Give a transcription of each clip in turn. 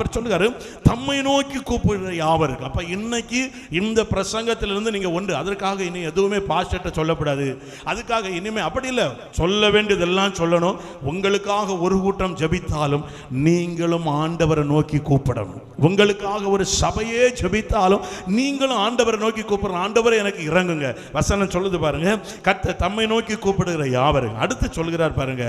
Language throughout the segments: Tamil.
அவர் சொல்லுகிறாரு தம்மை நோக்கி கூப்பிடுற யாவருக்கு? அப்போ இன்னைக்கு இந்த பிரசங்கத்திலிருந்து நீங்கள் ஒன்று அதற்காக இனி எதுவுமே பாஸ்டர்கிட்ட சொல்லக்கூடாது அதுக்காக இனிமே அப்படி இல்லை சொல்ல வேண்டியதெல்லாம் சொல்லணும். உங்களுக்காக ஒரு கூட்டம் ஜெபித்தாலும் நீங்களும் ஆண்டவரை நோக்கி கூப்பிடணும். உங்களுக்காக ஒரு சபையே ஜெபித்தாலும் நீங்களும் ஆண்டவரை நோக்கி கூப்பிடணும். ஆண்டவரை எனக்கு இறங்குங்க. வசனம் சொல்லுது பாருங்க கத்த தம்மை நோக்கி கூப்பிடுகிற யாவரு அடுத்து சொல்கிறார் பாருங்க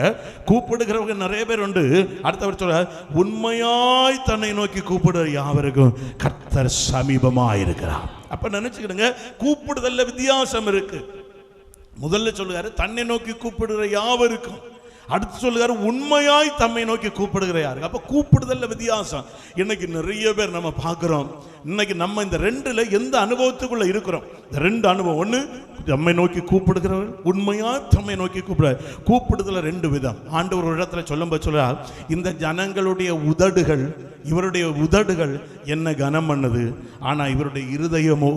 கூப்பிடுகிறவங்க நிறைய பேர் உண்டு. அடுத்தவர் சொல்ற உண்மையாய் தன்னை நோக்கி கூப்பிடுற யாவருக்கும் கர்த்தர் சமீபமாய் இருக்கிறார் அப்ப நினைச்சுக்கிடுங்க கூப்பிடுதல்ல வித்தியாசம் இருக்கு. முதல்ல சொல்லுகிறாரு தன்னை நோக்கி கூப்பிடுற யாவருக்கும். அடுத்து சொல்லுகாரு உண்மையாய் தம்மை நோக்கி கூப்பிடுகிற யாருக்கு அப்போ கூப்பிடுதல்ல வித்தியாசம். இன்னைக்கு நிறைய பேர் நம்ம பார்க்குறோம். இன்னைக்கு நம்ம இந்த ரெண்டுல எந்த அனுபவத்துக்குள்ள இருக்கிறோம்? இந்த ரெண்டு அனுபவம். ஒன்று தம்மை நோக்கி கூப்பிடுகிறவர் உண்மையா தம்மை நோக்கி கூப்பிடுற கூப்பிடுதல ரெண்டு விதம். ஆண்டவர் ஒரு இடத்துல சொல்லும்போது சொல்றார் இந்த ஜனங்களுடைய உதடுகள் இவருடைய உதடுகள் என்ன கனம் பண்ணுது ஆனால் இவருடைய இருதயமோ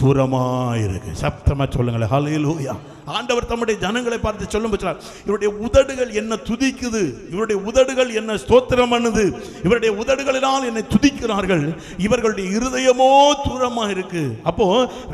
தூரமாக இருக்கு சப்தமா சொல்லுங்களேன். ஹலையிலூயா ஆண்டவர் தம்முடைய ஜனங்களை பார்த்து சொல்லும் போச்சார் இவருடைய உதடுகள் என்ன துதிக்குது? இவருடைய உதடுகள் என்ன ஸ்தோத்திரம் பண்ணுது? இவருடைய உதடுகளினால் என்னை துதிக்கிறார்கள். இவர்களுடைய இருதயமோ தூரமாக இருக்கு அப்போ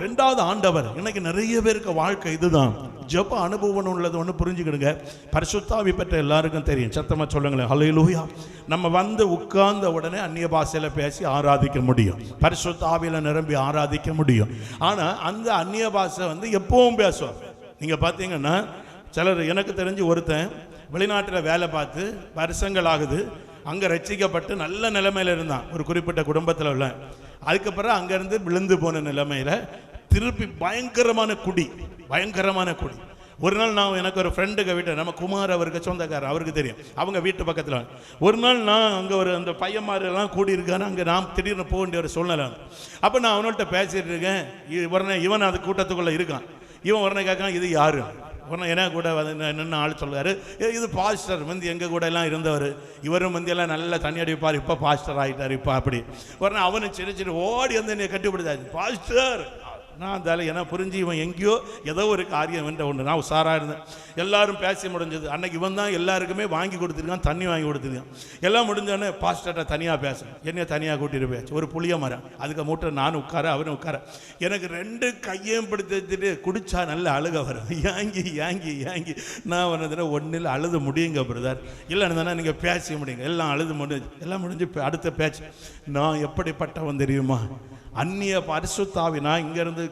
ரெண்டாவது ஆண்டவர் இன்னைக்கு நிறைய பேருக்கு வாழ்க்கை இதுதான். ஜெப அனுபவம் உள்ளது ஒன்று புரிஞ்சுக்கிடுங்க. பரிசுத்தாவி பெற்ற எல்லாருக்கும் தெரியும். சத்தமாக சொல்லுங்களேன். ஹalleluya நம்ம வந்து உட்கார்ந்த உடனே அந்நிய பாஷையில் பேசி ஆராதிக்க முடியும். பரிசுத்தாவியில் நிரம்பி ஆராதிக்க முடியும். ஆனால் அந்த அந்நிய பாஷை வந்து எப்பவும் பேசுவோம் நீங்கள் பார்த்தீங்கன்னா சிலர் எனக்கு தெரிஞ்சு ஒருத்தன் வெளிநாட்டில் வேலை பார்த்து வருஷங்கள் ஆகுது. அங்கே ரட்சிக்கப்பட்டு நல்ல நிலைமையில் இருந்தான். ஒரு குறிப்பிட்ட குடும்பத்தில் உள்ள. அதுக்கப்புறம் அங்கேருந்து விழுந்து போன நிலைமையில் திருப்பி பயங்கரமான குடி. பயங்கரமான கொடி. ஒரு நாள் நான் எனக்கு ஒரு ஃப்ரெண்டுக்கு வீட்டு நம்ம குமார் அவருக்கு சொந்தக்காரர் அவருக்கு தெரியும். அவங்க வீட்டு பக்கத்தில் ஒரு நாள் நான் அங்கே ஒரு அந்த பையன்மாரெல்லாம் கூடி இருக்காரு அங்கே நான் திடீர்னு போக வேண்டிய ஒரு சூழ்நிலை அப்போ நான் அவனோட்ட பேசிகிட்டு இருக்கேன். இ- உடனே இவன் அது கூட்டத்துக்குள்ளே இருக்கான். இவன் உடனே கேட்கான் இது யாரு? உடனே என்ன கூட வந்து என்னென்ன ஆள் சொல்லுவாரு. "ஏ, இது பாஸ்டர் வந்து எங்கள் கூட எல்லாம் இருந்தவர். இவரும் வந்து எல்லாம் நல்லா தண்ணி அடிப்பார். இப்போ பாஸ்டர் ஆகிட்டார் இப்போ அப்படி. உடனே அவனை சிரிச்சிட்டு சின்ன ஓடி வந்து என்னை கட்டிப்பிடிச்சாச்சு பாஸ்டர் நான் அதால ஏன்னா புரிஞ்சு இவன் எங்கேயோ ஏதோ ஒரு காரியம் என்ற ஒன்று. நான் உஷாராக இருந்தேன். எல்லாரும் பேசி முடிஞ்சது. அன்னைக்கு இவன் தான் எல்லாருக்குமே வாங்கி கொடுத்துருக்கான் தண்ணி வாங்கி கொடுத்துருக்கான். எல்லாம் முடிஞ்சோடனே பாஸ்டர்கிட்ட தனியாக பேசுகிறேன் என்னைய தனியாக கூட்டிட்டு போயாச்சு. ஒரு புளிய மரம். அதுக்கு மூட்டை நானும் உட்கார அவனும் உட்கார. எனக்கு ரெண்டு கையையும் பிடித்து வச்சுட்டு குடிச்சா நல்ல அழுக வரும். ஏங்கி ஏங்கி ஏங்கி. நான் வந்ததுன்னா ஒன்றில் அழுது முடியுங்க பிரதர் இல்லைன்னு நீங்கள் பேச முடியுங்க. எல்லாம் அழுது முடிஞ்சு எல்லாம் முடிஞ்சு அடுத்த பேச்சு. நான் எப்படிப்பட்டவன் தெரியுமா? அந்நிய பரிசுத்தாவி நான் இங்கேருந்து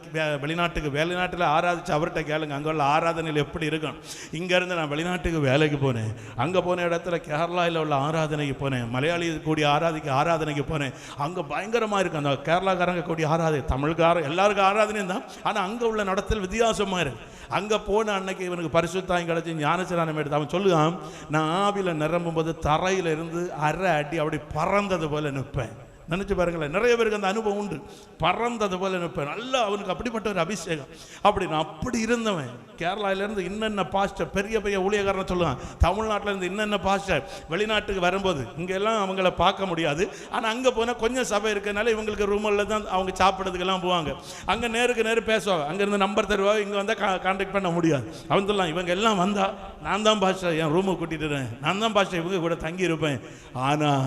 வெளிநாட்டுக்கு வெளிநாட்டில் ஆராதிச்சு அவர்கிட்ட கேளுங்க. அங்கே உள்ள ஆராதனையில் எப்படி இருக்கும்? இங்கேருந்து நான் வெளிநாட்டுக்கு வேலைக்கு போனேன். அங்கே போன இடத்துல கேரளாவில் உள்ள ஆராதனைக்கு போனேன். மலையாளி கூடிய ஆராதிக்கு ஆராதனைக்கு போனேன். அங்கே பயங்கரமாக இருக்கும். அந்த கேரளாக்காரங்க கூடிய ஆராதனை. தமிழ்கார எல்லாருக்கும் ஆராதனையும் தான். ஆனால் அங்கே உள்ள நடத்தல் வித்தியாசமாக இருக்குது அங்கே போன அன்னைக்கு இவனுக்கு பரிசுத்தாயம் கிடச்சி ஞானசரானம் எடுத்து அவன் சொல்லுவான் நான் ஆவியில் நிரம்பும்போது தரையிலிருந்து இருந்து அரை அடி அப்படி பறந்தது போல் நிற்பேன். நினச்சி பாருங்களேன் நிறைய பேருக்கு அந்த அனுபவம் உண்டு. பறந்தது போல நிற்பேன் நல்லா அவனுக்கு அப்படிப்பட்ட ஒரு அபிஷேகம். அப்படி நான் அப்படி இருந்தவன். கேரளாவிலேருந்து இன்னென்ன பாஸ்டர் பெரிய பெரிய ஊழியக்காரனை சொல்லுவான் தமிழ்நாட்டிலேருந்து இன்னென்ன பாஸ்டர் வெளிநாட்டுக்கு வரும்போது இங்கெல்லாம் அவங்கள பார்க்க முடியாது. ஆனால் அங்கே போனால் கொஞ்சம் சபை இருக்கனால இவங்களுக்கு ரூமில் தான் அவங்க சாப்பிட்றதுக்கெல்லாம் போவாங்க. அங்கே நேருக்கு நேரு பேசுவாங்க. அங்கேருந்து நம்பர் தருவாங்க வந்தால் கா கான்டாக்ட் பண்ண முடியாது. அவன் சொல்லலாம் இவங்க எல்லாம் வந்தால் நான் தான் பாஸ்டர் என் ரூமை கூட்டிகிட்டு வரேன். நான் தான் பாஸ்டர் இவங்க கூட தங்கியிருப்பேன். ஆனால்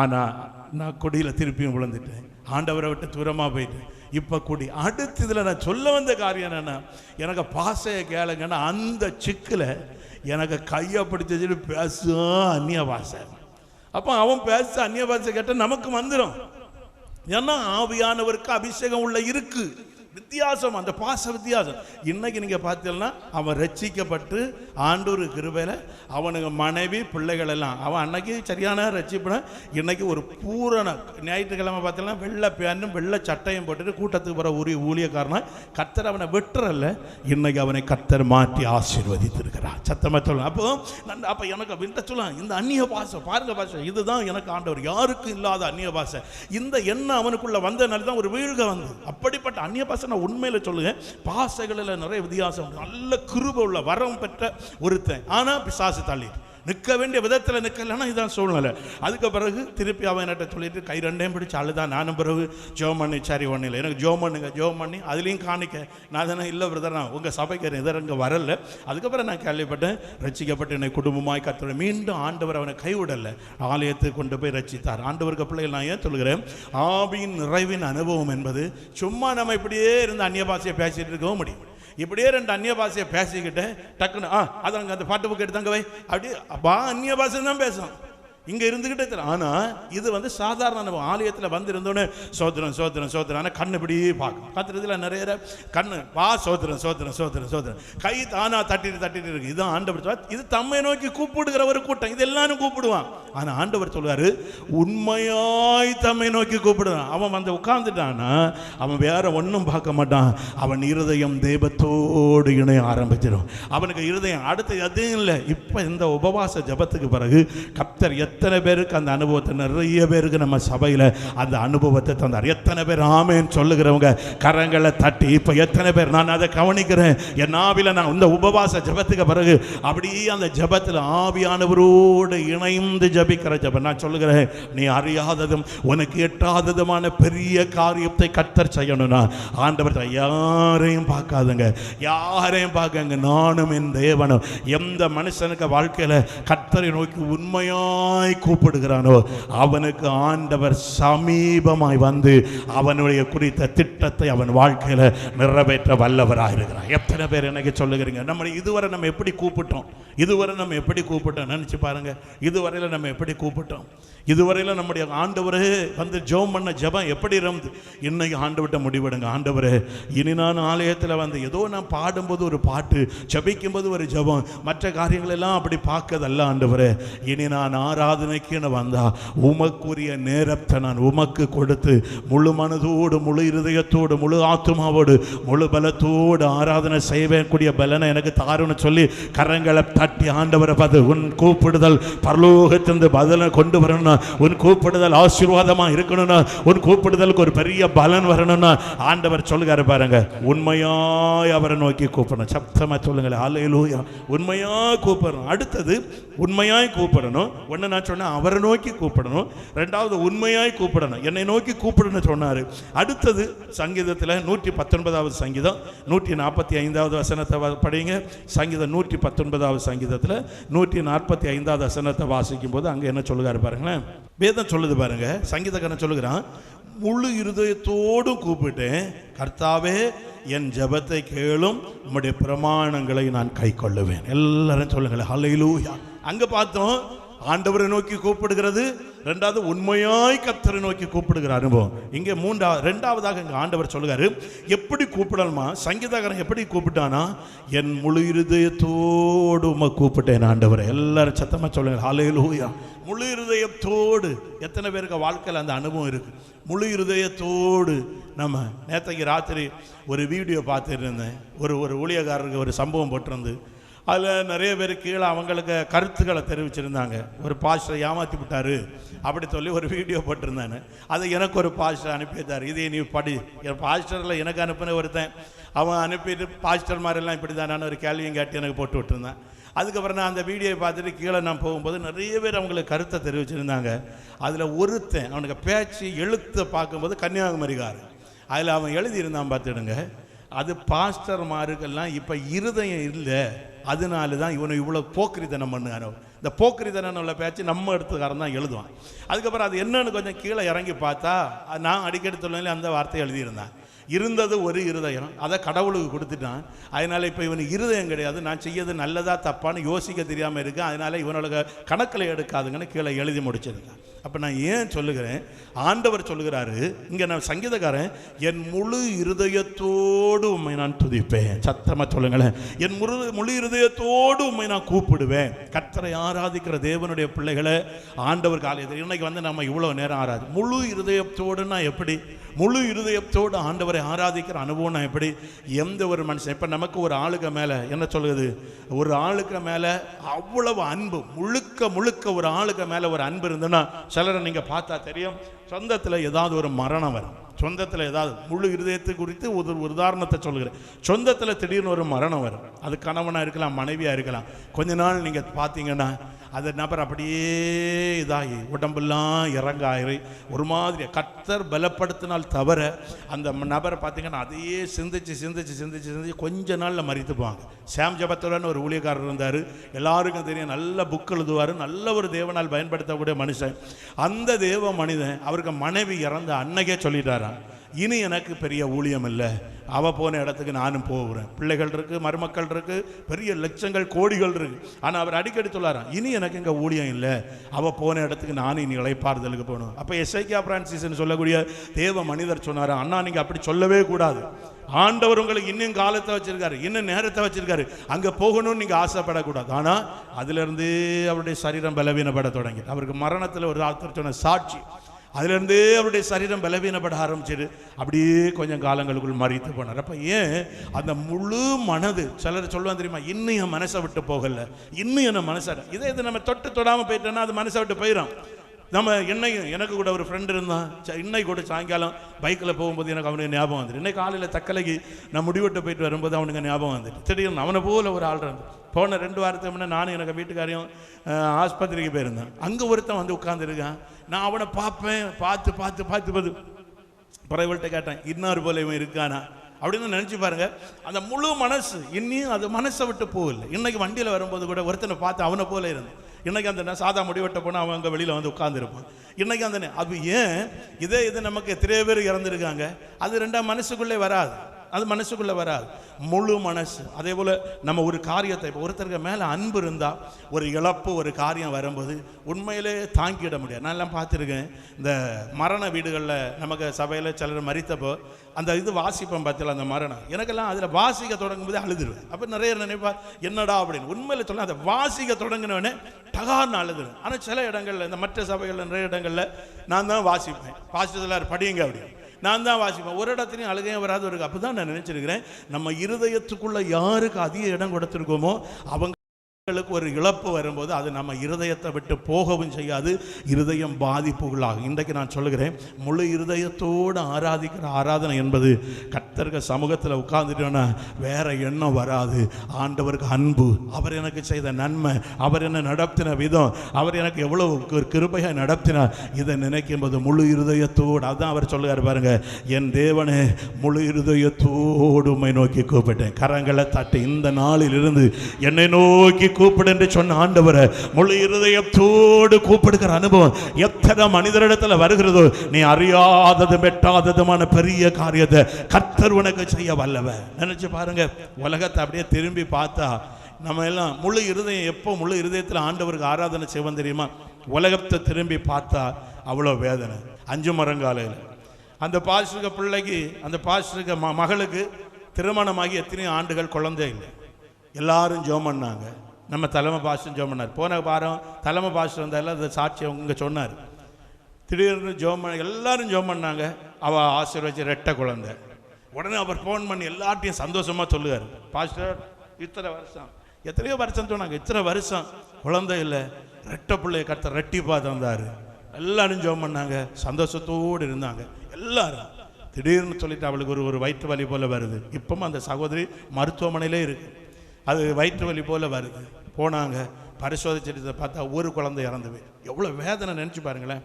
ஆனா ஆனா நான் கொடியில் திருப்பியும் விழுந்துட்டேன். ஆண்டவரை விட்டு தூரமாக போயிட்டேன். இப்போ கொடி அடுத்து இதில் நான் சொல்ல வந்த காரியம் என்னென்னா எனக்கு பாசையை கேளுங்கன்னா அந்த சிக்கில் எனக்கு கையை பிடிச்சது பேசும் அந்நிய பாசை. அப்போ அவன் பேச அந்நிய பாஷை கேட்டால் நமக்கு வந்துடும் ஏன்னா ஆவியானவருக்கு அபிஷேகம் உள்ள இருக்கு. வித்தியாசம் அந்த பாச வித்தியாசம். இன்னைக்கு நீங்க பார்த்தீங்கன்னா அவன் ரட்சிக்கப்பட்டு ஆண்டூர் கிருபையில அவனுக்கு மனைவி பிள்ளைகள் எல்லாம் அவன் அன்னைக்கு சரியான ரட்சிப்பன இன்னைக்கு ஒரு பூரண ஞாயிற்றுக்கிழமை பார்த்தீங்கன்னா வெள்ளை பேண்டும் வெள்ளை சட்டையும் போட்டுட்டு கூட்டத்துக்கு போற உரிய ஊழியக்காரனா கத்தர் அவனை வெட்டுறல்ல இன்னைக்கு அவனை கத்தர் மாற்றி ஆசீர்வதித்திருக்கிறார். சத்தமா சொல்லலாம் அப்போ நான் அப்போ எனக்கு அப்படின்ட்டு சொல்லலாம் இந்த அந்நிய பாசை பாருங்க பாசை இதுதான் எனக்கு ஆண்டவர். யாருக்கும் இல்லாத அந்நிய பாசை இந்த எண்ணம் அவனுக்குள்ள வந்தனால தான் ஒரு வீழ்க வந்து அப்படிப்பட்ட அந்நிய பாசை நான் உண்மையில சொல்லுங்க. பாசைகளில் நிறைய வித்தியாசம் நல்ல கிருப உள்ள வரம் பெற்ற ஒருத்தன். ஆனா பிசாசு தள்ளிட்டு நிற்க வேண்டிய விதத்தில் நிற்கலன்னா இதுதான் சூழ்நிலை. அதுக்கு பிறகு திருப்பி அவன் என்கிட்ட சொல்லிட்டு கை ரெண்டையும் பிடிச்சு அழுதான் நானும் பிறகு ஜோம் பண்ணி சரி ஒன்றும் இல்லை எனக்கு ஜோம் பண்ணுங்க ஜோம் பண்ணி அதுலேயும் காணிக்க. நான் தானே இல்லை பிரதர் நான் உங்கள் சபைக்கு இதர் இங்கே வரல. அதுக்கப்புறம் நான் கேள்விப்பட்டேன் ரசிக்கப்பட்டு என்னை குடும்பமாய் கத்துறேன் மீண்டும் ஆண்டவர் அவனை கைவிடலை. ஆலயத்துக்கு கொண்டு போய் ரட்சித்தார். ஆண்டவருக்கு பிள்ளைகள் நான் ஏன் சொல்கிறேன் ஆவியின் நிறைவின் அனுபவம் என்பது சும்மா நம்ம இப்படியே இருந்து அந்நிய பாஷையை பேசிட்டு இருக்கவும் முடியும். இப்படியே ரெண்டு அந்நிய பாஷையை பேசிக்கிட்டு டக்குன்னு ஆ அதை அங்கே அந்த பாட்டு புக் எடுத்தாங்க வை. அப்படி அப்பா அந்நிய பாஷை தான் பேசும் இங்க இருந்துகிட்டே தெரியும் ஆனா இது வந்து சாதாரண நம்ம ஆலயத்துல வந்திருந்தோன்னு இருந்தோடனே சோத்திரம் சோத்திரம் சோத்திரம் கண்ணு இப்படி பார்க்கும். கத்துறதுல நிறைய கண்ணு வா சோத்திரம் சோத்திரம் சோத்திரம் சோத்திரம் கை தானா தட்டிட்டு தட்டிட்டு இருக்கு. இதுதான் ஆண்டவர் இது தம்மை நோக்கி கூப்பிடுகிற ஒரு கூட்டம். இது எல்லாரும் கூப்பிடுவான். ஆனா ஆண்டவர் சொல்றாரு உண்மையாய் தம்மை நோக்கி கூப்பிடுவான் அவன் வந்து உட்கார்ந்துட்டான்னா அவன் வேற ஒன்றும் பார்க்க மாட்டான். அவன் இருதயம் தெய்வத்தோடு இணைய ஆரம்பிச்சிடும் அவனுக்கு இருதயம் அடுத்து எதுவும் இல்லை. இப்போ இந்த உபவாச ஜபத்துக்கு பிறகு கப்தர் எத் எத்தனை பேருக்கு அந்த அனுபவத்தை? நிறைய பேருக்கு நம்ம சபையில் அந்த அனுபவத்தை தந்தார். எத்தனை பேர் ஆமேன்னு சொல்லுகிறவங்க? கரங்களை தட்டி இப்போ எத்தனை பேர்? நான் அதை கவனிக்கிறேன். என் ஆவியில் நான் இந்த உபவாச ஜபத்துக்கு பிறகு அப்படியே அந்த ஜபத்தில் ஆவியானவரோடு இணைந்து ஜபிக்கிற ஜபம். நான் சொல்லுகிறேன் நீ அறியாததும் உனக்கு எட்டாததுமான பெரிய காரியத்தை கத்தர் செய்யணும்னா ஆண்டவர் யாரையும் பார்க்காதுங்க. யாரையும் பார்க்கங்க நானும் என் தேவனும். எந்த மனுஷனுக்கு வாழ்க்கையில் கத்தரை நோக்கி உண்மையாய் கூப்பிடுகிறானோ? அவனுக்கு ஆண்டவர் சமீபமாய் வந்து அவனுடைய குறித்த திட்டத்தை அவன் வாழ்க்கையில நிறைவேற்ற வல்லவராக இருக்கிறான் எத்தனை பேர் எனக்கு சொல்லுகிறீங்க? நம்ம இதுவரை நம்ம எப்படி கூப்பிட்டோம்? இதுவரை நம்ம எப்படி கூப்பிட்டோம்? நினைச்சு பாருங்க. இதுவரையில நம்ம எப்படி கூப்பிட்டோம்? இதுவரையில் நம்முடைய ஆண்டவரே வந்து ஜெபம் பண்ண ஜெபம் எப்படி இருந்து இன்னைக்கு ஆண்டவர்கிட்ட முடிவெடுங்க. ஆண்டவரே இனி நான் ஆலயத்தில் வந்து ஏதோ நான் பாடும்போது ஒரு பாட்டு ஜெபிக்கும்போது ஒரு ஜெபம் மற்ற காரியங்கள் எல்லாம் அப்படி பார்க்கதல்ல ஆண்டவரே. இனி நான் ஆராதனைக்குன்னு வந்தால் உமக்குரிய நேரத்தை நான் உமக்கு கொடுத்து முழு மனதோடு முழு இருதயத்தோடு முழு ஆத்துமாவோடு முழு பலத்தோடு ஆராதனை செய்யக்கூடிய பலனை எனக்கு தாருன்னு சொல்லி கரங்களை தட்டி ஆண்டவரை பார்த்து உன் கூப்பிடுதல் பரலோகத்திலிருந்து பதிலை கொண்டு வரணும்னா உன் கூப்பிடுதல் ஆசீர்வாதமாக இருக்கணும்னா உன் கூப்பிடுதலுக்கு ஒரு பெரிய பலன் வரணும்னா ஆண்டவர் சொல்லுகாரு பாருங்க உண்மையாய் அவரை நோக்கி கூப்பிடணும். சப்தமாக சொல்லுங்களேன். அலையிலூயா உண்மையாக கூப்பிடணும். அடுத்தது உண்மையாய் கூப்பிடணும். ஒன்று நான் சொன்னேன் அவரை நோக்கி கூப்பிடணும். ரெண்டாவது உண்மையாய் கூப்பிடணும். என்னை நோக்கி கூப்பிடணும் சொன்னார். அடுத்தது சங்கீதத்தில் நூற்றி பத்தொன்பதாவது சங்கீதம் நூற்றி நாற்பத்தி ஐந்தாவது வசனத்தை படிங்க. சங்கீதம் நூற்றி பத்தொன்பதாவது சங்கீதத்தில் நூற்றி நாற்பத்தி ஐந்தாவது வசனத்தை வாசிக்கும் போது அங்கே என்ன சொல்லுகிறார் பாருங்களேன். வேதம் சொல்லுது பாருங்க சங்கீதக்காரன் சொல்லுகிறான் முழு இருதயத்தோடும் கூப்பிட்டேன் கர்த்தாவே என் ஜெபத்தை கேளும் உம்முடைய பிரமாணங்களை நான் கை கொள்ளுவேன். எல்லாரும் சொல்லுங்களேன் ஹalleluya. அங்க பார்த்தோம் ஆண்டவரை நோக்கி கூப்பிடுகிறது ரெண்டாவது உண்மையாய் கத்தரை நோக்கி கூப்பிடுகிற அனுபவம். இங்கே மூன்றாவது ரெண்டாவதாக இங்கே ஆண்டவர் சொல்லுகாரு எப்படி கூப்பிடணுமா சங்கீதகாரன் எப்படி கூப்பிட்டானா? என் முழு இருதயத்தோடு உம்மை கூப்பிட்டேன் ஆண்டவரை. எல்லாரும் சத்தமாக சொல்லுங்க. ஹalleluya. முழு இருதயத்தோடு. எத்தனை பேருக்கு வாழ்க்கையில் அந்த அனுபவம் இருக்குது முழு இருதயத்தோடு. நம்ம நேற்றைக்கு ராத்திரி ஒரு வீடியோ பார்த்துட்டு இருந்தேன். ஒரு ஒரு ஊழியக்காரருக்கு ஒரு சம்பவம் போட்டிருந்து. அதில் நிறைய பேர் கீழே அவங்களுக்கு கருத்துக்களை தெரிவிச்சிருந்தாங்க. ஒரு பாஸ்டரை ஏமாற்றி விட்டாரு அப்படி சொல்லி ஒரு வீடியோ போட்டிருந்தானு. அதை எனக்கு ஒரு பாஸ்டர் அனுப்பியிருந்தார் இதை நீ படி. என் பாஸ்டரில் எனக்கு அனுப்பின ஒருத்தன். அவன் அனுப்பிட்டு பாஸ்டர் மாதிரிலாம் இப்படி நான் ஒரு கேள்வியும் கேட்டு எனக்கு போட்டு விட்டுருந்தேன். அதுக்கப்புறம் நான் அந்த வீடியோவை பார்த்துட்டு கீழே நான் போகும்போது நிறைய பேர் அவங்களுக்கு கருத்தை தெரிவிச்சிருந்தாங்க. அதில் ஒருத்தன் அவனுக்கு பேச்சு எழுத்தை பார்க்கும்போது கன்னியாகுமரிக்காரன். அதில் அவன் எழுதியிருந்தான் பார்த்துடுங்க. அது பாஸ்டர்மாருக்கெல்லாம் இப்போ இருதயம் இல்லை. அதனால தான் இவனை இவ்வளோ போக்கிரித்தனம் பண்ணுங்க இந்த போக்கிரித்தனம் உள்ள பேச்சு நம்ம இடத்துக்காரன் தான் எழுதுவான். அதுக்கப்புறம் அது என்னன்னு கொஞ்சம் கீழே இறங்கி பார்த்தா அது நான் அடிக்கடி சொல்லுங்களே அந்த வார்த்தையை எழுதியிருந்தேன். இருந்தது ஒரு இருதயம். அதை கடவுளுக்கு கொடுத்துட்டான். அதனால இப்போ இவனுக்கு இருதயம் கிடையாது. நான் செய்யறது நல்லதா தப்பான்னு யோசிக்க தெரியாமல் இருக்கேன் அதனால இவனோட கணக்கில் எடுக்காதுங்கன்னு கீழே எழுதி முடிச்சிருக்கேன். அப்போ நான் ஏன் சொல்லுகிறேன்? ஆண்டவர் சொல்லுகிறாரு இங்கே நான் சங்கீதக்காரன் என் முழு இருதயத்தோடு உண்மை நான் துதிப்பேன். சத்தமாக சொல்லுங்களேன். என் முழு முழு இருதயத்தோடு உம்மை நான் கூப்பிடுவேன். கத்தரை ஆராதிக்கிற தேவனுடைய பிள்ளைகளை ஆண்டவர் காலையில் இன்னைக்கு வந்து நம்ம இவ்வளோ நேரம் ஆராது முழு இருதயத்தோடுன்னா எப்படி? முழு இருதயத்தோடு ஆண்டவரை ஆராதிக்கிற அனுபவம் எப்படி எந்த ஒரு மனுஷன் இப்போ நமக்கு ஒரு ஆளுக்கு மேலே என்ன சொல்லுது? ஒரு ஆளுக்கு மேலே அவ்வளவு அன்பு முழுக்க முழுக்க ஒரு ஆளுக்கு மேலே ஒரு அன்பு இருந்ததுன்னா சிலரை நீங்கள் பார்த்தா தெரியும் சொந்தத்தில் ஏதாவது ஒரு மரணம் வரும். சொந்தத்தில் ஏதாவது முழு இருதயத்தை குறித்து ஒரு உதாரணத்தை சொல்கிறேன் சொந்தத்தில் திடீர்னு ஒரு மரணம் வரும். அது கணவனாக இருக்கலாம் மனைவியாக இருக்கலாம். கொஞ்ச நாள் நீங்கள் பார்த்தீங்கன்னா அந்த நபர் அப்படியே இதாகி உடம்பெல்லாம் இறங்காயிரு. ஒரு மாதிரி கத்தர் பலப்படுத்தினால் தவிர அந்த நபரை பார்த்தீங்கன்னா அதையே சிந்திச்சு சிந்திச்சு சிந்திச்சு சிந்திச்சு கொஞ்ச நாளில் மறித்துப்பாங்க சாம் ஜபத்தோடன்னு ஒரு ஊழியக்காரர் இருந்தார். எல்லாருக்கும் தெரியும் நல்ல புக் எழுதுவார் நல்ல ஒரு தேவனால் பயன்படுத்தக்கூடிய மனுஷன். அந்த தேவ மனிதன் அவருக்கு மனைவி இறந்த அன்னைக்கே சொல்லிட்டாரான் இனி எனக்கு பெரிய ஊழியம் இல்லை. அவள் போன இடத்துக்கு நானும் போகிறேன். பிள்ளைகள் இருக்குது மருமக்கள் இருக்குது பெரிய லட்சங்கள் கோடிகள் இருக்குது ஆனால் அவர் அடிக்கடி சொல்லாராம் இனி எனக்கு இங்கே ஊழியம் இல்லை. அவள் போன இடத்துக்கு நானும் இனி இழைப்பாறுதலுக்கு போகணும். அப்போ எஸ்ஐகே பிரான்சிஸ்ன்னு சொல்லக்கூடிய தேவ மனிதர் சொன்னார் அண்ணா நீங்கள் அப்படி சொல்லவே கூடாது. ஆண்டவர் உங்களுக்கு இன்னும் காலத்தை வச்சிருக்காரு இன்னும் நேரத்தை வச்சிருக்காரு. அங்கே போகணும்னு நீங்கள் ஆசைப்படக்கூடாது. ஆனால் அதுலேருந்து அவருடைய சரீரம் பலவீனப்பட தொடங்கி அவருக்கு மரணத்தில் ஒரு ஆத்தர் சொன்ன சாட்சி அதுலேருந்தே அவருடைய சரீரம் பலவீனப்பட ஆரம்பிச்சிடு அப்படியே கொஞ்சம் காலங்களுக்குள் மறித்து போனார். அப்போ ஏன்? அந்த முழு மனது சிலர் சொல்லுவாங்க தெரியுமா? இன்னும் என் மனசை விட்டு போகல. இன்னும் என்ன மனசை இதே இது நம்ம தொட்டு தொடாமல் போயிட்டோன்னா அது மனசை விட்டு போயிடும் நம்ம என்னையும் எனக்கு கூட ஒரு ஃப்ரெண்டு இருந்தான். ச- இன்னைக்கு கூட சாயங்காலம் பைக்கில் போகும்போது எனக்கு அவனுக்கு ஞாபகம் வந்துட்டு இன்னைக்கு காலையில் தக்கலைக்கு நான் முடிவெட்டு போயிட்டு வரும்போது அவனுக்கு ஞாபகம் வந்துட்டு திடீர்னு அவனை போல ஒரு ஆள் இருந்து போன ரெண்டு வாரத்துக்கு முன்னே நானும் எனக்கு வீட்டுக்காரையும் ஆஸ்பத்திரிக்கு போயிருந்தேன். அங்கே ஒருத்தன் வந்து உட்காந்துருக்கான் நான் அவனை பார்ப்பேன். பார்த்து பார்த்து பார்த்து பார்த்து. பிறகுள்கிட்ட கேட்டேன் இன்னார் போல இவன் இருக்கானா? அப்படின்னு நினச்சி பாருங்க. அந்த முழு மனசு இன்னியும் அது மனசை விட்டு போகல. இன்னைக்கு வண்டியில் வரும்போது கூட ஒருத்தனை பார்த்து அவனை போல இருந்தேன். இன்னைக்கு அந்த ந- சாதா முடிவெட்ட போனால் அவன் அங்கே வெளியில் வந்து உட்காந்துருப்பான் இன்னைக்கு அந்த அது ஏன்? இதே இது நமக்கு எத்தனையோ பேர் இறந்துருக்காங்க. அது ரெண்டாம் மனசுக்குள்ளே வராது. அது மனசுக்குள்ளே வராது. முழு மனசு. அதே போல் நம்ம ஒரு காரியத்தை இப்போ ஒருத்தருக்கு மேலே அன்பு இருந்தால் ஒரு இழப்பு ஒரு காரியம் வரும்போது உண்மையிலே தாங்கிட முடியாது. நான் எல்லாம் பார்த்துருக்கேன் இந்த மரண வீடுகளில் நமக்கு சபையில் சிலர் மறித்தப்போ அந்த இது வாசிப்போம் பார்த்தல அந்த மரணம்? எனக்கெல்லாம் அதில் வாசிக்க தொடங்கும் போதே அழுதுருவேன். அப்போ நிறைய நினைப்பா என்னடா? அப்படின்னு. உண்மையில் சொல்ல அதை வாசிக்க தொடங்கினவனே டகார்னு அழுதுருவேன். ஆனால் சில இடங்களில் இந்த மற்ற சபைகளில் நிறைய இடங்களில் நான் தான் வாசிப்பேன். வாசிச்சதில் படியுங்க அப்படின்னு. நான் தான் வாசிப்பேன். ஒரு இடத்துலையும் அழுகையும் வராது ஒரு அப்போ தான் நான் நினச்சிருக்கிறேன். நம்ம இருதயத்துக்குள்ளே யாருக்கு அதிக இடம் கொடுத்துருக்கோமோ அவங்க மக்களுக்கு ஒரு இழப்பு வரும்போது அது நம்ம இருதயத்தை விட்டு போகவும் செய்யாது இருதயம் பாதிப்புகளாகும். இன்றைக்கு நான் சொல்லுகிறேன் முழு இருதயத்தோடு ஆராதிக்கிற ஆராதனை என்பது கத்தர்க சமூகத்தில் உட்கார்ந்துட்டோன்னா வேற எண்ணம் வராது. ஆண்டவருக்கு அன்பு அவர் எனக்கு செய்த நன்மை அவர் என்ன நடத்தின விதம் அவர் எனக்கு எவ்வளவு கிருபையாக நடத்தினார் இதை நினைக்கும் போது முழு இருதயத்தோடு அதுதான் அவர் சொல்லுகிறார் பாருங்க என் தேவனே முழு இருதயத்தோடு உண்மை நோக்கி கூப்பிட்டேன். கரங்களை தட்டி இந்த நாளில் இருந்து என்னை நோக்கி கூப்பிடு என்று சொன்ன ஆண்டவரை முழு இருதயத்தோடு கூப்பிடுகிற அனுபவம் எத்தனை மனிதரிடத்துல வருகிறதோ நீ அறியாததும் வெட்டாததுமான பெரிய காரியத்தை கர்த்தர் உனக்கு செய்ய வல்லவ. நினைச்சு பாருங்க உலகத்தை அப்படியே திரும்பி பார்த்தா நம்ம எல்லாம் முழு இருதயம் எப்போ முழு இருதயத்தில் ஆண்டவருக்கு ஆராதனை செய்வோம் தெரியுமா? உலகத்தை திரும்பி பார்த்தா அவ்வளோ வேதனை. அஞ்சு மரங்காலையில். அந்த பாஸ்டருக்க பிள்ளைக்கு அந்த பாஸ்டருக்க ம மகளுக்கு திருமணமாகி எத்தனையோ ஆண்டுகள் குழந்தை இல்லை. எல்லாரும் ஜோம் பண்ணாங்க. நம்ம தலைமை பாஷன் ஜோம் பண்ணார் போன வாரம் தலைமை பாஷன் வந்தால அந்த சாட்சி இங்கே சொன்னார். திடீர்னு ஜோம் பண்ண எல்லாரும் ஜோம் பண்ணாங்க. அவள் ஆசீர்வச்சு ரெட்டை குழந்தை. உடனே அவர் ஃபோன் பண்ணி எல்லார்ட்டையும் சந்தோஷமாக சொல்லுவார் பாஸ்டர் இத்தனை வருஷம். எத்தனையோ வருஷம் சொன்னாங்க. இத்தனை வருஷம் குழந்தை இல்லை. ரெட்டை பிள்ளைய கத்த ரெட்டிப்பாக தந்தார் எல்லாரும் ஜோம் பண்ணாங்க. சந்தோஷத்தோடு இருந்தாங்க. எல்லாரும். திடீர்னு சொல்லிட்டு அவளுக்கு ஒரு ஒரு வயிற்று வலி போல் வருது. இப்பவும் அந்த சகோதரி மருத்துவமனையிலே இருக்குது அது வயிற்று வலி போல் வருது. போனாங்க. பரிசோதிச்சிட்டு பார்த்தா ஒரு குழந்தை இறந்து எவ்வளோ வேதனை நினச்சி பாருங்களேன்.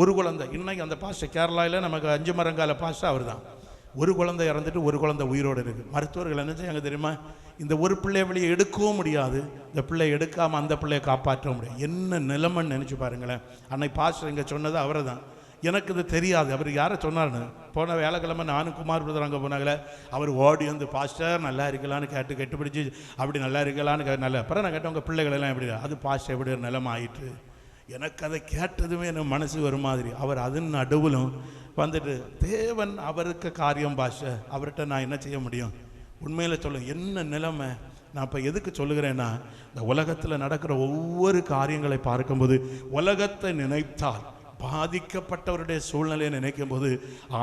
ஒரு குழந்தை. இன்றைக்கி அந்த பாஸ்டர் கேரளாவில் நமக்கு அஞ்சு மரங்கால பாஸ்டர் அவர் தான் ஒரு குழந்தை இறந்துட்டு ஒரு குழந்தை உயிரோடு இருக்குது மருத்துவர்கள் என்ன செய்யாங்க தெரியுமா? இந்த ஒரு பிள்ளைய வெளியே எடுக்கவும் முடியாது. இந்த பிள்ளைய எடுக்காமல் அந்த பிள்ளையை காப்பாற்ற முடியும் என்ன நிலைமைன்னு நினச்சி பாருங்களேன். அன்னைக்கு பாஸ்டர் இங்கே சொன்னது அவரை தான் எனக்கு இது தெரியாது. அவர் யாரை சொன்னார்னு போன வேலைக்கிழமை நானும் குமார் பிரதர் அங்கே போனாங்களே. அவர் ஓடி வந்து பாஸ்டர் நல்லா இருக்கலான்னு கேட்டு கெட்டு பிடிச்சி அப்படி நல்லா இருக்கலான்னு கே நல்லா அப்புறம் நான் கேட்டேன் உங்கள் பிள்ளைகள் எல்லாம் எப்படி அது பாஸ்டர் எப்படி ஒரு நிலம் ஆயிட்டு எனக்கு அதை கேட்டதுமே எனக்கு மனசு ஒரு மாதிரி. அவர் அதன் நடுவிலும் வந்துட்டு தேவன் அவருக்கு காரியம் பாஷை அவர்கிட்ட நான் என்ன செய்ய முடியும்? உண்மையில் சொல்ல என்ன நிலைமை? நான் இப்போ எதுக்கு சொல்லுகிறேன்னா இந்த உலகத்தில் நடக்கிற ஒவ்வொரு காரியங்களை பார்க்கும்போது உலகத்தை நினைத்தால் பாதிக்கப்பட்டவருடைய சூழ்நிலையை நினைக்கும் போது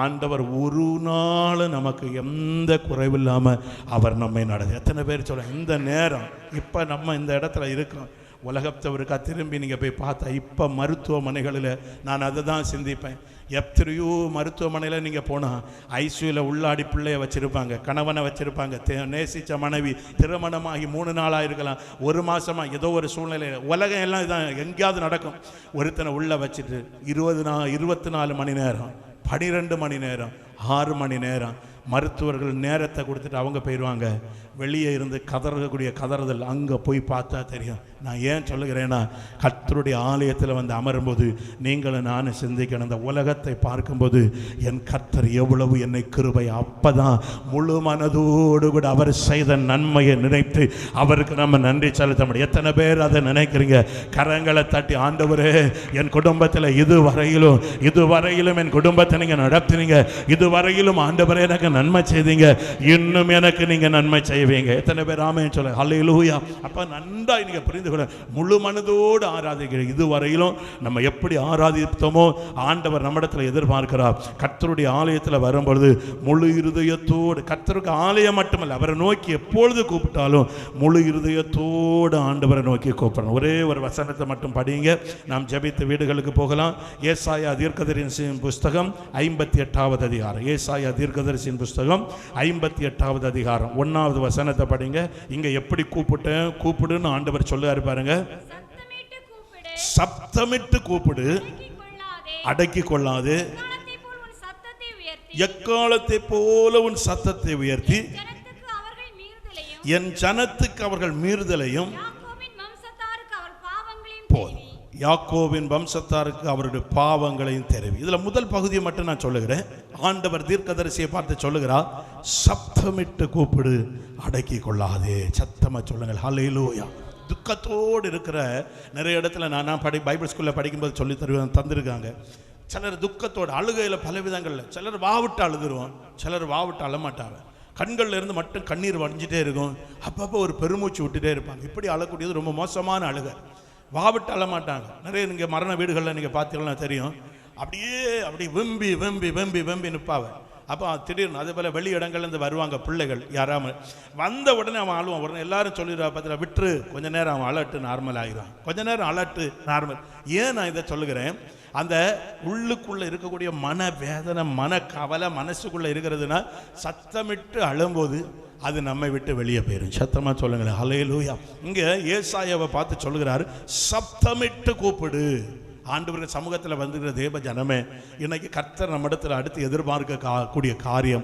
ஆண்டவர் ஒரு நாள் நமக்கு எந்த குறைவில்லாமல் அவர் நம்மை நடத்து எத்தனை பேர் சொல்ல இந்த நேரம் இப்போ நம்ம இந்த இடத்துல இருக்கோம். உலகத்தவருக்கா திரும்பி நீங்கள் போய் பார்த்தா இப்போ மருத்துவமனைகளில் நான் அதை தான் சிந்திப்பேன். எத்தனையோ மருத்துவமனையில் நீங்கள் போனால் ஐசியூவில் உள்ளாடி பிள்ளைய வச்சுருப்பாங்க கணவனை வச்சுருப்பாங்க நேசித்த மனைவி திருமணமாகி மூணு நாளாக இருக்கலாம் ஒரு மாதமாக ஏதோ ஒரு சூழ்நிலையில் உலகம் எல்லாம் இதான் எங்கேயாவது நடக்கும். ஒருத்தனை உள்ளே வச்சுட்டு இருபது நா இருபத்தி நாலு மணி நேரம் பனிரெண்டு மணி நேரம் ஆறு மணி நேரம் மருத்துவர்கள் நேரத்தை கொடுத்துட்டு அவங்க போயிடுவாங்க. வெளியே இருந்து கதறக்கூடிய கதறுதல் அங்கே போய் பார்த்தா தெரியும். நான் ஏன் சொல்லுகிறேன்னா கர்த்தருடைய ஆலயத்தில் வந்து அமரும்போது நீங்களும் நானும் சிந்திக்கணும். அந்த உலகத்தை பார்க்கும்போது என் கர்த்தர் எவ்வளவு என்னை கிருபை அப்பதான் முழு மனதோடு கூட அவர் செய்த நன்மையை நினைத்து அவருக்கு நம்ம நன்றி செலுத்த முடியும் எத்தனை பேர் அதை நினைக்கிறீங்க? கரங்களை தட்டி ஆண்டவரே என் குடும்பத்தில் இதுவரையிலும் இதுவரையிலும் என் குடும்பத்தை நீங்கள் நடத்துனீங்க. இதுவரையிலும் ஆண்டவரே எனக்கு நன்மை செய்தீங்க. இன்னும் எனக்கு நீங்க நன்மை செய்வீங்க. எத்தனை பேர் ஆமைன்னு சொல்ல ஹalleluya. அப்ப நன்றா நீங்க புரிந்து கொள்ள முழு மனதோடு ஆராதிக்கிறீங்க. இதுவரையிலும் நம்ம எப்படி ஆராதித்தோமோ ஆண்டவர் நம்மிடத்தில் எதிர்பார்க்கிறார். கர்த்தருடைய ஆலயத்தில் வரும்பொழுது முழு இருதயத்தோடு கர்த்தருக்கு ஆலயம் மட்டுமல்ல அவரை நோக்கி எப்பொழுது கூப்பிட்டாலும் முழு இருதயத்தோடு ஆண்டவரை நோக்கி கூப்பிடணும். ஒரே ஒரு வசனத்தை மட்டும் படிங்க. நாம் ஜெபித்து வீடுகளுக்கு போகலாம். ஏசாயா தீர்க்கதரிசியின் புஸ்தகம் ஐம்பத்தி எட்டாவது அதிகாரம். ஏசாயா தீர்க்கதரிசியின் புஸ்தகம் ஐம்பத்தி எட்டாவது அதிகாரம். ஒன்னாவது வசனத்தை படிங்க. இங்க எப்படி கூப்பிட்டேன்? கூப்பிடுன்னு ஆண்டவர் சொல்லுவாரு பாருங்க. சப்தமிட்டு கூப்பிடு. அடக்கி கொள்ளாது எக்காலத்தை போல உன் சத்தத்தை உயர்த்தி. என் ஜனத்துக்கு அவர்கள் மீறுதலையும். போதும். யாக்கோவின் வம்சத்தாருக்கு அவருடைய பாவங்களையும் தெரிவி. இதில் முதல் பகுதியை மட்டும் நான் சொல்லுகிறேன். ஆண்டவர் தீர்க்கதரிசியை பார்த்து சொல்லுகிறார் சப்தமிட்டு கூப்பிடு அடக்கி கொள்ளாதே. சத்தமாக சொல்லுங்கள். ஹalleluya துக்கத்தோடு இருக்கிற நிறைய இடத்துல நான் நான் படி பைபிள் ஸ்கூலில் படிக்கும்போது சொல்லி தருவேன் தந்திருக்காங்க. சிலர் துக்கத்தோடு அழுகையில் பல விதங்களில். சிலர் வாவிட்டு அழுதுருவோம் சிலர் வாவிட்டு அழமாட்டாங்க கண்கள்ல இருந்து மட்டும் கண்ணீர் வடிஞ்சிட்டே இருக்கும். அப்பப்போ ஒரு பெருமூச்சு விட்டுட்டே இருப்பாங்க. இப்படி அழக்கூடியது ரொம்ப மோசமான அழுகை. வாவிட்டு அழமாட்டாங்க. நிறைய இங்கே மரண வீடுகளில் நீங்கள் பார்த்தீங்கன்னா தெரியும். அப்படியே அப்படி வெம்பி வெம்பி வெம்பி வெம்பி நிற்பாவை அப்போ திடீர்னு அதே போல் வெளி இடங்கள்லேருந்து வருவாங்க பிள்ளைகள் யாராம. வந்த உடனே அவன் அழுவான். உடனே எல்லாரும் சொல்லிடுவா பார்த்துல விட்டுரு. கொஞ்ச நேரம் அவன் அலர்ட்டு நார்மல் ஆகிடுவான் கொஞ்ச நேரம் அலர்ட்டு நார்மல் ஏன் நான் இதை சொல்லுகிறேன்? அந்த உள்ளுக்குள்ளே இருக்கக்கூடிய மன வேதனை மன கவலை மனசுக்குள்ளே இருக்கிறதுனா சத்தமிட்டு அழும்போது அது நம்மை விட்டு வெளியே போயிடும் சத்தமாக சொல்லுங்களேன். அலைய லூயா இங்கே ஏசாயாவை பார்த்து சொல்லுகிறாரு சப்தமிட்டு கூப்பிடு. ஆண்டவர்கள் சமூகத்தில் வந்துகிற தேவ ஜனமே இன்னைக்கு கர்த்தர் நம்மிடத்தில் அடுத்து எதிர்பார்க்க கா- கூடிய காரியம்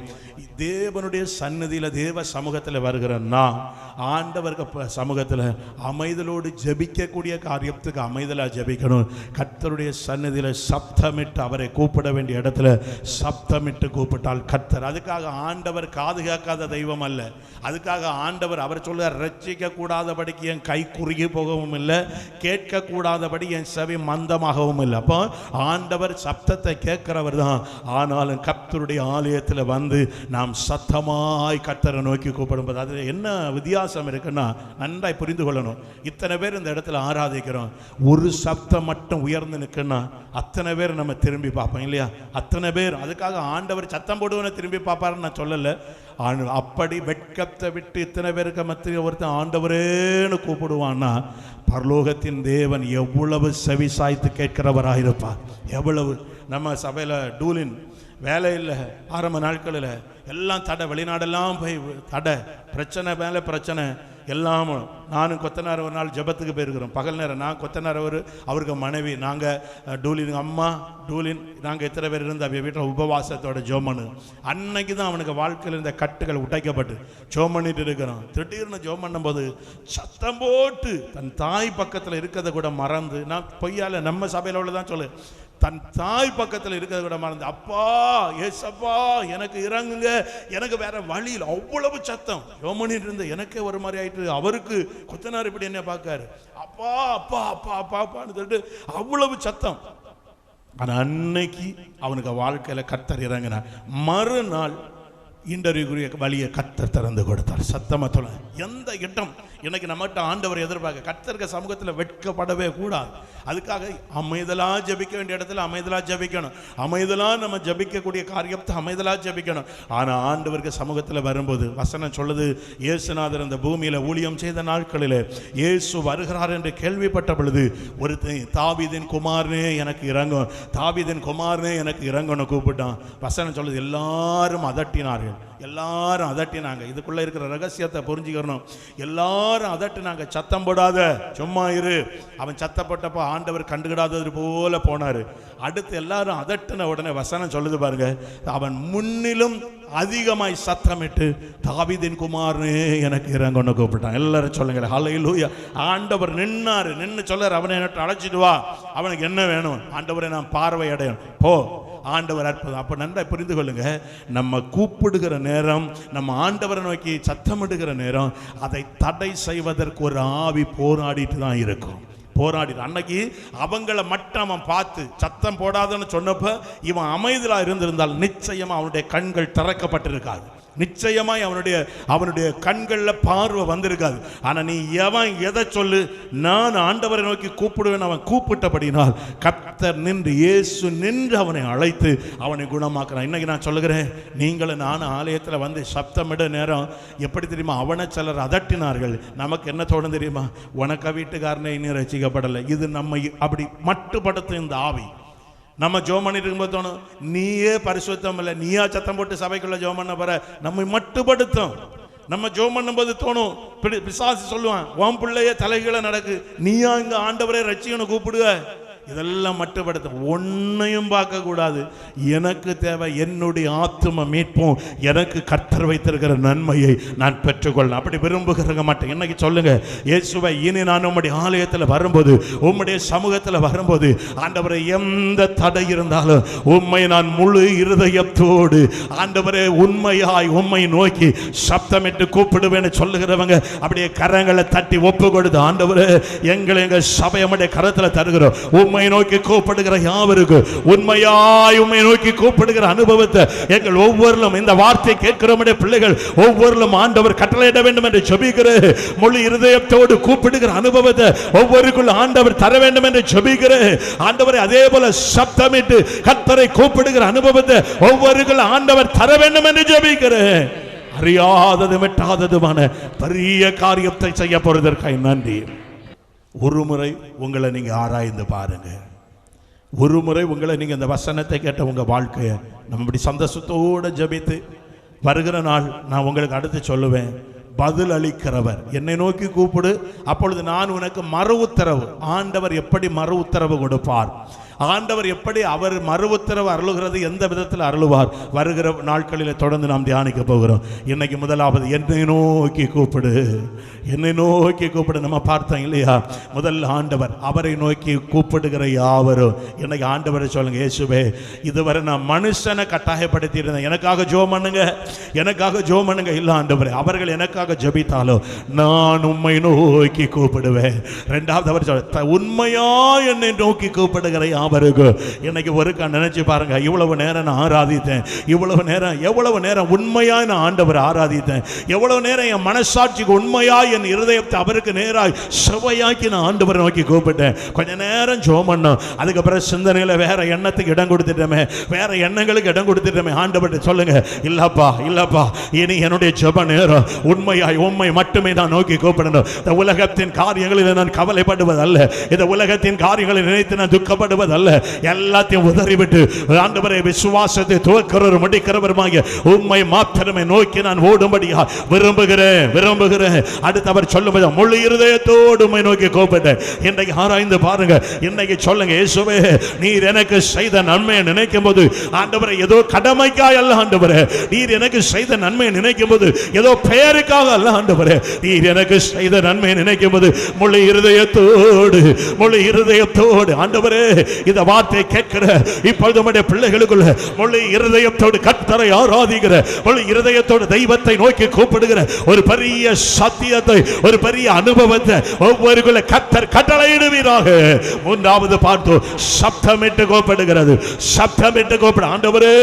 தேவனுடைய சன்னதியில் தேவ சமூகத்தில் வருகிறன்னா ஆண்டவர்கள் ஆண்டவருக்கு சமூகத்தில் அமைதலோடு ஜெபிக்கக்கூடிய காரியத்துக்கு அமைதலாக ஜெபிக்கணும். கர்த்தருடைய சன்னதியில் சப்தமிட்டு அவரை கூப்பிட வேண்டிய இடத்துல சப்தமிட்டு கூப்பிட்டால் கர்த்தர். அதுக்காக ஆண்டவர் காது கேட்காத தெய்வம் அல்ல. அதுக்காக ஆண்டவர் அவர் சொல்ல ரட்சிக்க கூடாதபடிக்கு என் கை குறுகி போகவும் இல்லை கேட்கக்கூடாதபடி என் செவி சத்தமாகவும் இல்லை. அப்போ ஆண்டவர் சப்தத்தை கேட்கிறவர் தான். ஆனாலும் கர்த்தருடைய ஆலயத்தில் வந்து நாம் சத்தமாய் கத்தரை நோக்கி கூப்பிடும்போது அதில் என்ன வித்தியாசம் இருக்குன்னா நன்றாய் புரிந்து கொள்ளணும். இத்தனை பேர் இந்த இடத்துல ஆராதிக்கிறோம். ஒரு சப்தம் மட்டும் உயர்ந்து நிற்குன்னா அத்தனை பேர் நம்ம திரும்பி பார்ப்போம் இல்லையா? அத்தனை பேர். அதுக்காக ஆண்டவர் சத்தம் போடுவோன்னு திரும்பி பார்ப்பாருன்னு நான் சொல்லலை. அப்படி வெட்கத்தை விட்டு இத்தனை பேருக்கு மத்திய ஒருத்தன் ஆண்டவரேன்னு கூப்பிடுவான்னா பரலோகத்தின் தேவன் எவ்வளவு செவி சாய்த்து கேட்கிறவராயிருப்பார். எவ்வளவு நம்ம சபையில் டூலின் வேலை இல்லை. ஆரம்ப நாட்களில் எல்லாம் தடை வெளிநாடெல்லாம் போய் தடை பிரச்சனை மேலே பிரச்சனை. எல்லாம் நானும் கொத்தனார் ஒரு நாள் ஜெபத்துக்கு போயிருக்கிறோம். பகல் நேரம் நான் கொத்தனார் அவர் அவருக்கு மனைவி நாங்கள் டூலின் அம்மா டூலின் நாங்கள் எத்தனை பேர் இருந்து அவ வீட்டில் உபவாசத்தோட ஜோமனு. அன்னைக்கு தான் அவனுக்கு வாழ்க்கையில் இருந்த கட்டுகள் உடைக்கப்பட்டு ஜோம் பண்ணிட்டு இருக்கிறோம் திடீர்னு ஜோம் பண்ணும்போது சத்தம் போட்டு தன் தாய் பக்கத்தில் இருக்கிறத கூட மறந்து நான் பொய்யால நம்ம சபையில் உள்ளதான் சொல்லு. தன் தாய் பக்கத்தில் இருக்கிறத கூட மறந்து அப்பா ஏசப்பா எனக்கு இறங்குங்க. எனக்கு வேற வழியில் அவ்வளவு சத்தம். யோமனிட்டு இருந்த எனக்கே ஒரு மாதிரி ஆயிட்டு அவருக்கு கொத்தனார் இப்படி என்ன பார்க்காரு. அப்பா அப்பா அப்பா அப்பா அப்பான்னு சொல்லிட்டு அவ்வளவு சத்தம். ஆனால் அன்னைக்கு அவனுக்கு வாழ்க்கையில கத்தர் இறங்கினார். மறுநாள் இன்டர்வியூக்குரிய வழியை கத்தர் திறந்து கொடுத்தார். சத்தமாக சொல்ல எந்த இடம்? இன்னைக்கு நம்மகிட்ட ஆண்டவர் எதிர்பார்க்க கர்த்தருக்க சமூகத்தில் வெட்கப்படவே கூடாது. அதுக்காக அமைதலாக ஜபிக்க வேண்டிய இடத்துல அமைதலா ஜெபிக்கணும். அமைதலாக நம்ம ஜெபிக்கக்கூடிய காரியத்தை அமைதலா ஜெபிக்கணும். ஆனால் ஆண்டவருக்கு சமூகத்தில் வரும்போது வசனம் சொல்லுது இயேசுநாதர் அந்த பூமியில் ஊழியம் செய்த நாட்களில் இயேசு வருகிறார் என்று கேள்விப்பட்ட பொழுது ஒருத்தன் தாவிதின் குமாரனே எனக்கு இறங்கும். தாவிதின் குமாரனே எனக்கு இறங்கணும் கூப்பிட்டான். வசனம் சொல்லுது எல்லாரும் அதட்டினார்கள். எல்லாரும் அதட்டினாங்க. இதுக்குள்ள இருக்கிற ரகசியத்தை புரிஞ்சுக்கணும். எல்லாரும் அதட்டினாங்க. சத்தம் போடாத சும்மா இரு. அவன் சத்தப்பட்டப்ப ஆண்டவர் கண்டுகிடாதது போல போனாரு. அடுத்து எல்லாரும் அதட்டின உடனே வசனம் சொல்லுது பாருங்க. அவன் முன்னிலும் அதிகமாய் சத்தமிட்டு தாவிதின் குமார்னே எனக்கு இறங்கன்னு கூப்பிட்டான். எல்லாரும் சொல்லுங்க ஹalleluya ஆண்டவர் நின்னாரு. நின்று சொல்றாரு. அவனை என்ன அழைச்சிட்டு வா. அவனுக்கு என்ன வேணும்? ஆண்டவரை நான் பார்வை அடையணும். போ. ஆண்டவர் அற்புதம். அப்போ நன்றா புரிந்து கொள்ளுங்க. நம்ம கூப்பிடுகிற நேரம் நம்ம ஆண்டவரை நோக்கி சத்தமிடுகிற நேரம் அதை தடை செய்வதற்கு ஒரு ஆவி போராடிட்டு தான் இருக்கும். போராடி அன்னைக்கு அவங்கள மட்டும் அவன் பார்த்து சத்தம் போடாதன்னு சொன்னப்ப இவன் அமைதியாக இருந்திருந்தால் நிச்சயமாக அவனுடைய கண்கள் திறக்கப்பட்டிருக்காது. நிச்சயமாய் அவனுடைய அவனுடைய கண்களில் பார்வை வந்திருக்காது. ஆனால் நீ எவன் எதை சொல்லு? நான் ஆண்டவரை நோக்கி கூப்பிடுவேன். அவன் கூப்பிட்டபடினால் கத்தர் நின்று இயேசு நின்று அவனை அழைத்து அவனை குணமாக்குறான். இன்னைக்கு நான் சொல்லுகிறேன் நீங்களும் நானும் ஆலயத்தில் வந்து சப்தமிட நேரம் எப்படி தெரியுமா? அவனை சிலர் அதட்டினார்கள். நமக்கு என்ன தோணும் தெரியுமா? உனக்க வீட்டுக்காரனே இன்னும் ரசிக்கப்படலை. இது நம்மை அப்படி மட்டுப்படுத்தும் இந்த ஆவி. நம்ம ஜோம் பண்ணிட்டு இருக்கும்போது தோணும் நீயே பரிசுத்தம் இல்லை நீயா சத்தம் போட்டு சபைக்குள்ள ஜோம் பண்ண போற நம்மை மட்டுப்படுத்தும். நம்ம ஜோம் பண்ணும்போது தோணும் பிடி- பிசாசு சொல்லுவான் உன் பிள்ளைய தலைகளை நடக்கு நீயா இங்க ஆண்டவரே ரட்சிக்கணும் கூப்பிடுவ. இதெல்லாம் மட்டுப்படுத்த ஒன்றையும் பார்க்கக்கூடாது. எனக்கு தேவை என்னுடைய ஆத்தும மீட்பும் எனக்கு கர்த்தர் வைத்திருக்கிற நன்மையை நான் பெற்றுக்கொள்ளணும். அப்படி விரும்புகிறங்க மாட்டேன் இன்னைக்கு சொல்லுங்க இயேசுவை இனி நான் உம்முடைய ஆலயத்தில் வரும்போது உம்முடைய சமூகத்தில் வரும்போது ஆண்டவரை எந்த தடை இருந்தாலும் உண்மை நான் முழு இருதயத்தோடு ஆண்டவரே உண்மையாய் உண்மை நோக்கி சப்தமிட்டு கூப்பிடுவேன்னு சொல்லுகிறவங்க அப்படியே கரங்களை தட்டி ஒப்பு கொடுத்து ஆண்டவரே எங்களை எங்கள் சபையமுடைய கரத்தில் தருகிறோம். உண்மை உம்மை நோக்கி கூப்பிடுகிற யாவருக்கும் உண்மையாய் உண்மை நோக்கி கூப்பிடுகிற அனுபவத்தை எங்கள் ஒவ்வொருலும் இந்த வார்த்தை கேட்கிறோமுடைய பிள்ளைகள் ஒவ்வொருலும் ஆண்டவர் கட்டளையிட வேண்டும் என்று ஜெபிக்கிற மொழி இருதயத்தோடு கூப்பிடுகிற அனுபவத்தை ஒவ்வொருக்குள் ஆண்டவர் தர வேண்டும் என்று ஜெபிக்கிற ஆண்டவரை அதே போல சப்தமிட்டு கத்தரை கூப்பிடுகிற அனுபவத்தை ஒவ்வொருக்குள் ஆண்டவர் தர வேண்டும் என்று ஜெபிக்கிற அறியாதது மெட்டாததுமான பெரிய காரியத்தை செய்ய போறதற்காக நன்றி. ஒரு முறை உங்களை நீங்கள் ஆராய்ந்து பாருங்கள் ஒரு முறை உங்களை நீங்கள் இந்த வசனத்தை கேட்ட உங்கள் வாழ்க்கையை நம்ம இப்படி சந்தோஷத்தோடு ஜெபித்து வருகிற நாள் நான் உங்களுக்கு அடுத்து சொல்லுவேன். பதில் அளிக்கிறவர். என்னை நோக்கி கூப்பிடு. அப்பொழுது நான் உனக்கு மறு உத்தரவு ஆண்டவர் எப்படி மறு உத்தரவு கொடுப்பார்? ஆண்டவர் எப்படி அவர் மறு உத்தரவு அருளுகிறது எந்த விதத்தில் அருளுவார்? வருகிற நாட்களில் தொடர்ந்து நாம் தியானிக்க போகிறோம். இன்னைக்கு முதலாவது என்னை நோக்கி கூப்பிடு. என்னை நோக்கி கூப்பிடு. நம்ம பார்த்தோம் இல்லையா? முதல் ஆண்டவர் அவரை நோக்கி கூப்பிடுகிற யாவரும் இன்னைக்கு ஆண்டவரை சொல்லுங்க இயேசுவே இதுவரை நான் மனுஷனை கட்டாயப்படுத்தி இருந்தேன் எனக்காக ஜோ பண்ணுங்க. எனக்காக ஜோ பண்ணுங்க. இல்லை ஆண்டவரே அவர்கள் எனக்காக ஜெபித்தாலோ நான் உண்மை நோக்கி கூப்பிடுவேன். ரெண்டாவது அவர் சொல்ல உண்மையா என்னை நோக்கி கூப்பிடுகிற யாவருக்கு இன்னைக்கு ஒருக்கா நினைச்சு பாருங்க. இவ்வளவு நேரம் நான் ஆராதித்தேன். இவ்வளவு நேரம் எவ்வளவு நேரம் உண்மையா நான் ஆண்டவர் ஆராதித்தேன். எவ்வளவு நேரம் என் மனசாட்சிக்கு உண்மையா என் இருதயத்தை அவருக்கு நேராக செவ்வையாக்கி நான் ஆண்டவரை நோக்கி கூப்பிட்டேன். கொஞ்ச நேரம் ஜோம் பண்ணோம். அதுக்கப்புறம் சிந்தனையில் வேற எண்ணத்துக்கு இடம் கொடுத்துட்டோமே. வேற எண்ணங்களுக்கு இடம் கொடுத்துட்டோமே. ஆண்டவர்கிட்ட சொல்லுங்க. இல்லப்பா இல்லப்பா. இனி என்னுடைய ஜப நேரம். உண்மையாய் உண்மை மட்டுமே நான் நோக்கி கூப்பிடணும். இந்த உலகத்தின் காரியங்களில் நான் கவலைப்படுவதல்ல. இந்த உலகத்தின் காரியங்களை நினைத்து நான் துக்கப்படுவதல்ல. எல்லாத்தையும் உதறிவிட்டு ஆண்டவரை விசுவாசத்தை துவக்கிறவர் முடிக்கிறவருமாகிய உண்மை மாத்திரமே நோக்கி நான் ஓடும்படியா விரும்புகிறேன் விரும்புகிறேன். அடுத்து அவர் சொல்லும்போது முழு இருதயத்தோடு உண்மை நோக்கி கோப்பிட்டேன். இன்றைக்கு ஆராய்ந்து பாருங்க இன்னைக்கு சொல்லுங்க இயேசுவே நீர் எனக்கு செய்த நன்மையை நினைக்கும் போது ஆண்டவரை ஏதோ கடமைக்காய் அல்ல ஆண்டவரே. நீர் எனக்கு செய்த நன்மையை நினைக்கும் போது ஏதோ பெயருக்காக அல்ல ஆண்டவரே. நீர் எனக்கு செய்த நன்மையை நினைக்கும் போது முழு இருதயத்தோடு முழு இருதயத்தோடு ஆண்டவரே இந்த வார்த்தையை கேட்கிற இப்பொழுது உம்முடைய பிள்ளைகளுக்குள்ள முழு இருதயத்தோடு கத்தரை ஆராதிக்கிற முழு இருதயத்தோடு தெய்வத்தை நோக்கி கூப்பிடுகிற ஒரு பெரிய சத்தியத்தை ஒரு பெரிய அனுபவத்தை ஒவ்வொருக்குள்ள கத்தர் கட்டளையிடுவீராக. மூன்றாவது பார்த்தோம் சப்தமிட்டு கோப்படுகிறது. சப்தமிட்டு கூப்பிடு. ஆண்டவரே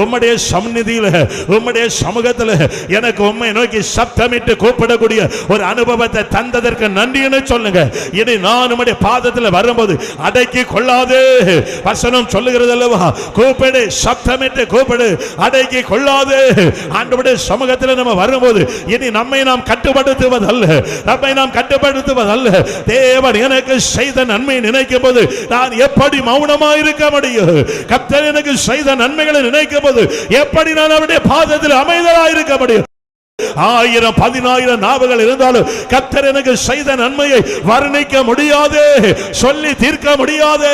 உம்முடைய சந்நிதியில உம்முடைய சமூகத்தில் எனக்கு உண்மை நோக்கி சப்தமிட்டு கூப்பிடக்கூடிய ஒரு அனுபவத்தை தந்ததற்கு நன்றின்னு சொல்லுங்க. இனி நான் உம்முடைய பாதத்தில் வரும்போது அடக்கி கொள்ளாது வசனம் சொல்லுகிறது அல்லவா? கூப்பிடு சப்தமிட்டு கூப்பிடு. அடக்கி கொள்ளாது. ஆண்டவருடைய சமூகத்தில் நம்ம வரும்போது இனி நம்மை நாம் கட்டுப்படுத்துவதல்ல. நம்மை நாம் கட்டுப்படுத்துவதல்ல. தேவன் எனக்கு செய்த நன்மை நினைக்கும் போது நான் எப்படி மௌனமா இருக்க முடியும்? கர்த்தர் எனக்கு செய்த நன்மைகளை நினைக்கும் போது எப்படி நான் அவருடைய பாதத்தில் அமைதலா இருக்க முடியும்? ஆயிரம் பதினாயிரம் நாவுகள் இருந்தாலும் கத்தர் எனக்கு செய்த நன்மையை வர்ணிக்க முடியாது சொல்லி தீர்க்க முடியாது.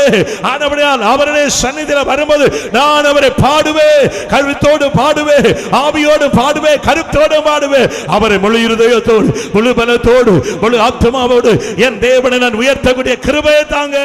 ஆனபடியால் அவருடைய சந்நிதியில் வரும்போது நான் அவரை பாடுவேன் கருத்தோடு பாடுவேன் ஆவியோடு பாடுவேன் கருத்தோடு பாடுவேன். அவரை முழு இருதயத்தோடு முழு பலத்தோடு முழு ஆத்மாவோடு என் தேவனை நான் உயர்த்தக்கூடிய கிருபையை தாங்க.